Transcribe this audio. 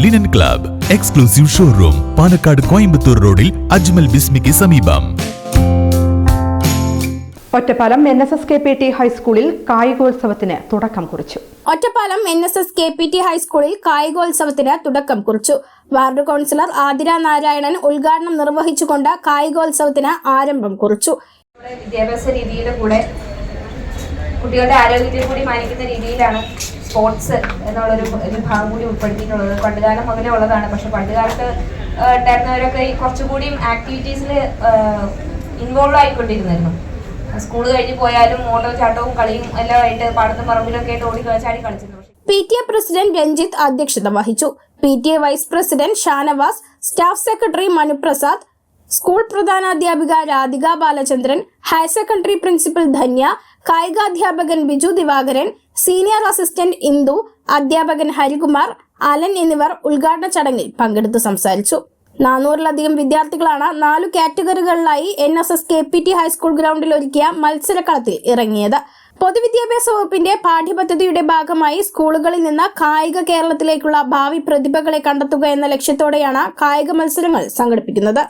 Linen club exclusive showroom Palakkad Coimbatore റോഡിൽ അജ്മൽ ബിസ്മിക്ക് സമീപം Ottapalam N S S K P T ഹൈസ്കൂളിൽ കായികോത്സവത്തിന് തുടക്കം കുറിച്ചു. Ottapalam N S S K P T ഹൈസ്കൂളിൽ കായികോത്സവത്തിന് തുടക്കം കുറിച്ചു. വാർഡ് കൗൺസിലർ ആതിര നാരായണൻ ഉദ്ഘാടനം നിർവഹിച്ചുകൊണ്ട് കായികോത്സവത്തിന് ആരംഭം കുറിച്ചു. വിദ്യാഭ്യാസ രീതിയുടെ കൂടെ കുട്ടികളുടെ ആരോഗ്യത്തെ കൂടി മാനിക്കുന്ന രീതിയിലാണ് സ്പോർട്സ് എന്നുള്ളൊരു ഒരു ഭാഗം കൂടി ഉൾപ്പെടുത്തിയിട്ടുള്ളത്. പണ്ടുകാലം മുതലേ ഉള്ളതാണ്. പക്ഷെ പണ്ടുകാലത്ത് ഉണ്ടായിരുന്നവരൊക്കെ ഈ കുറച്ചുകൂടിയും ആക്ടിവിറ്റീസിൽ ഇൻവോൾവ് ആയിക്കൊണ്ടിരുന്നായിരുന്നു. സ്കൂൾ കഴിഞ്ഞ് പോയാലും ഓട്ടോ ചാട്ടവും കളിയും എല്ലാം ആയിട്ട് പാടത്തും പറമ്പിലൊക്കെ ആയിട്ട് ഓടി ചാടി കളിച്ചിരുന്നു. P T A president Ranjith അധ്യക്ഷത വഹിച്ചു. P T A vice president Shanavas staff secretary Manuprasad school പ്രധാനാധ്യാപിക Radhika Balachandran higher secondary principal Dhanya കായികാധ്യാപകൻ Biju Divakaran senior assistant Indu അധ്യാപകൻ ഹരികുമാർ അലൻ എന്നിവർ ഉദ്ഘാടന ചടങ്ങിൽ പങ്കെടുത്തു സംസാരിച്ചു. നാനൂറിലധികം വിദ്യാർത്ഥികളാണ് നാലു കാറ്റഗറികളിലായി N S S K P T high school ഗ്രൗണ്ടിൽ ഒരുക്കിയ മത്സരക്കളത്തിൽ ഇറങ്ങിയത്. പൊതുവിദ്യാഭ്യാസ വകുപ്പിന്റെ പാഠ്യപദ്ധതിയുടെ ഭാഗമായി സ്കൂളുകളിൽ നിന്ന് കായിക കേരളത്തിലേക്കുള്ള ഭാവി പ്രതിഭകളെ കണ്ടെത്തുക എന്ന ലക്ഷ്യത്തോടെയാണ് കായിക മത്സരങ്ങൾ സംഘടിപ്പിക്കുന്നത്.